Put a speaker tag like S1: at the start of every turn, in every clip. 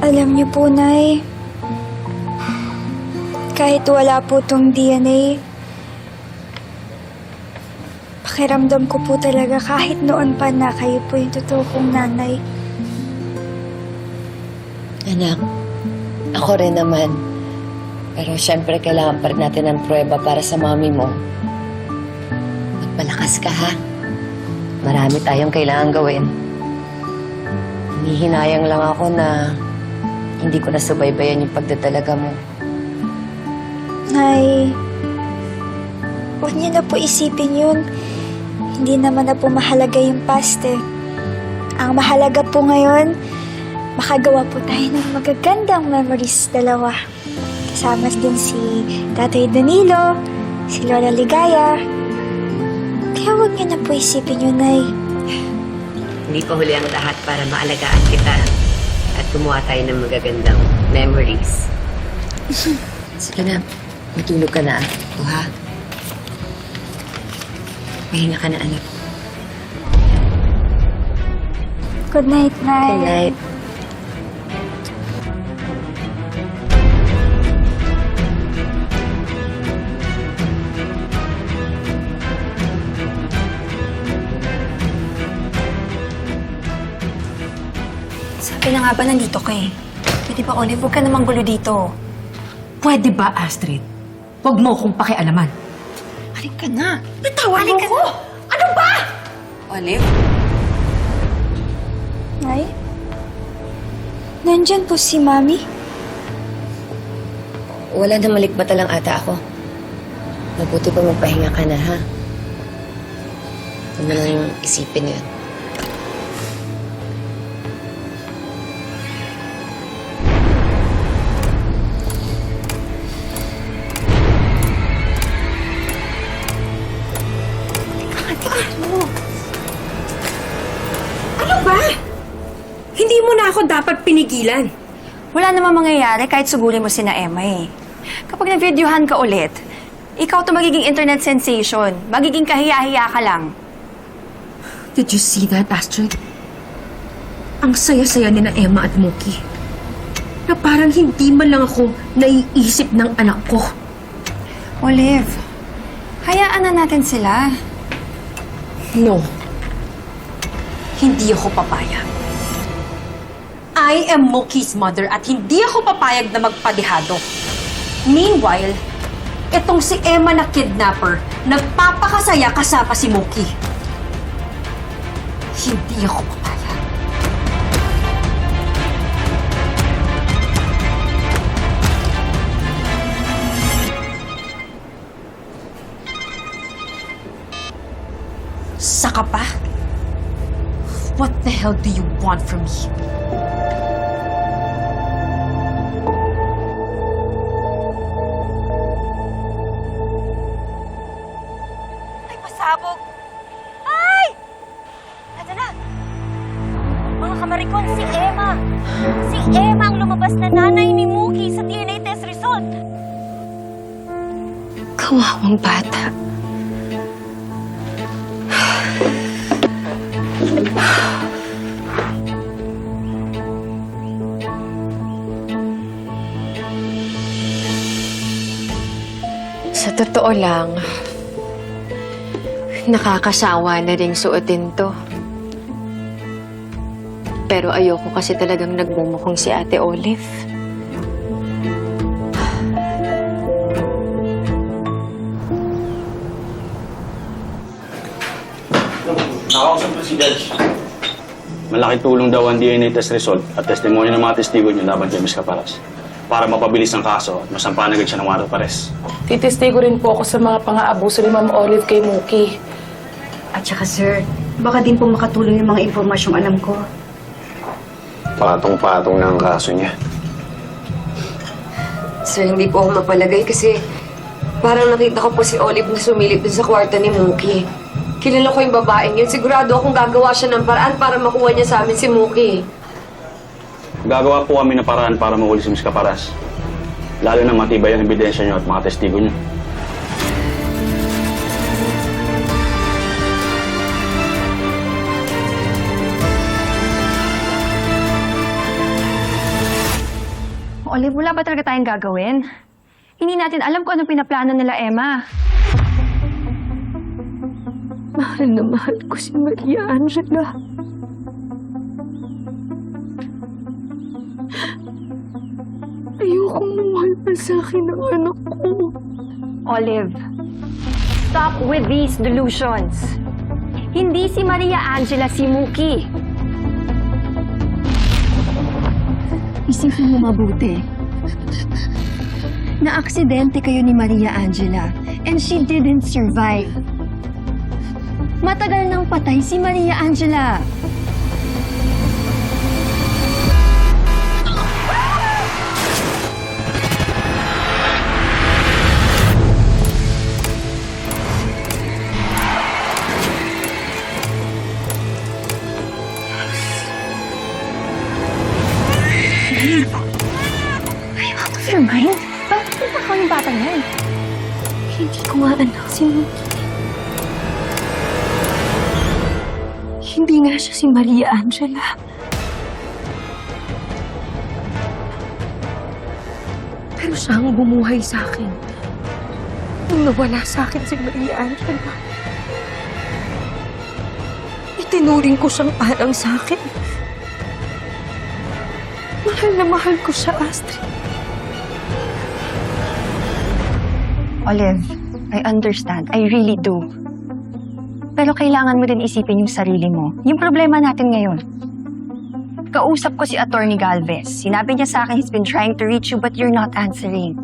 S1: Alam niyo po, Nay, kahit wala po tong DNA, pakiramdam ko po talaga kahit noon pa na kayo po yung totoo kong nanay.
S2: Anak, ako rin naman. Pero syempre kailangan pa rin natin ng prueba para sa mami mo. Magpalakas ka ha. Marami tayong kailangan gawin. Hinihinayang lang ako na hindi ko nasubaybayan yung pagdadalaga mo.
S1: Nay, huwag niyo na po isipin yun. Hindi naman na po mahalaga yung past eh. Ang mahalaga po ngayon, makagawa po tayo ng magagandang memories dalawa. Kasama din si Tatay Danilo, si Lola Ligaya. Kaya huwag niyo na po isipin yun, Nay.
S2: Hindi pa huli ang lahat para maalagaan kita at gumawa tayo ng magagandang memories. Sige na, matulog ka na. O ha? Mahinga ka na, anak.
S1: Good night, Nay.
S2: Good night.
S3: Na nga ba nandito ka eh. Pwede ba, Olive, huwag ka namang gulo dito.
S4: Pwede ba, Astrid? Huwag mo kong pakialaman.
S3: Halika ka na.
S4: Bitawalan
S3: Halika
S4: ko! Ano ba?
S3: Olive?
S1: Nay? Nandyan po si Mami.
S2: Wala na malikmata lang ata ako. Mabuti pa magpahinga ka na, ha? Huwag mo nang isipin yun.
S4: Ako dapat pinigilan.
S3: Wala namang mangyayari kahit sugurin mo si na Emma eh. Kapag nag-videohan ka ulit, ikaw to magiging internet sensation. Magiging kahiya-hiya ka lang.
S4: Did you see that, Astrid? Ang saya-saya ni na Emma at Mookie. Na parang hindi man lang ako naiisip ng anak ko.
S3: Olive, hayaan na natin sila.
S4: No. Hindi ako papayag. I am Mookie's mother at hindi ako papayag na magpadihado. Meanwhile, itong si Emma na kidnapper, nagpapakasaya kasama si Mookie. Hindi ako papayag. Saka pa? What the hell do you want from me?
S3: Kamarikon, si Emma! Si Emma ang lumabas na nanay ni Mookie sa DNA test result!
S4: Kawawang bata.
S5: Sa totoo lang, nakakasawa na ring suotin to. Pero ayoko kasi talagang nagmumukhong si Ate Olive.
S6: Nakausap ko si Judge. Malaking tulong daw ang DNA test result at testimonya ng mga testigo niyo laban kay Ms. Caparas para mapabilis ang kaso at masampahan agad siya ng warrant pares.
S7: Titestigo rin po ako sa mga pang-aabuso ni Ma'am Olive kay Mookie.
S8: At saka sir, baka din po makatulong yung mga impormasyong alam ko.
S9: Patong-patong na ang kaso niya.
S2: Sir, hindi po ako mapalagay kasi parang nakita ko po si Olive na sumilip dun sa kwarto ni Mookie. Kilala ko yung babaeng yun. Sigurado akong gagawa siya ng paraan para makuha niya sa amin si Mookie.
S6: Gagawa po kami ng paraan para mahuli si Ms. Caparas. Lalo na matibay ang ebidensya niyo at mga testigo niyo.
S9: Olive, wala ba talaga tayong gagawin? Hindi natin alam kung anong pinaplano nila, Emma.
S5: Mahal na mahal ko si Maria Angela. Ayokong mahal pa sa akin ang anak ko.
S9: Olive, stop with these delusions. Hindi si Maria Angela si Muki.
S5: Isipin mo mabuti. Na-aksidente kayo ni Maria Angela and she didn't survive. Matagal nang patay si Maria Angela. Hindi ko nga anak si Muki. Hindi nga siya si Maria Angela. Pero siya ang bumuhay sa akin. Nung nawala sa akin si Maria Angela. Itinuring ko siyang parang sa akin. Mahal na mahal ko siya, Astrid.
S9: Olive, I understand. I really do. Pero kailangan mo din isipin yung sarili mo. Yung problema natin ngayon. Kausap ko si Attorney Galvez. Sinabi niya sa akin he's been trying to reach you but you're not answering.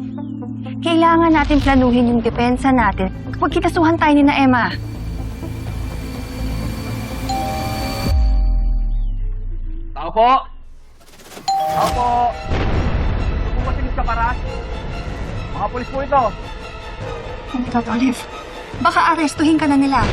S9: Kailangan natin planuhin yung depensa natin kapag kitasuhan tayo ni na Emma.
S10: Tao po! Tao po! Ito po ba si Miss Caparas? Mga polis po ito.
S9: God, Olive. Baka arestuhin ka na nila.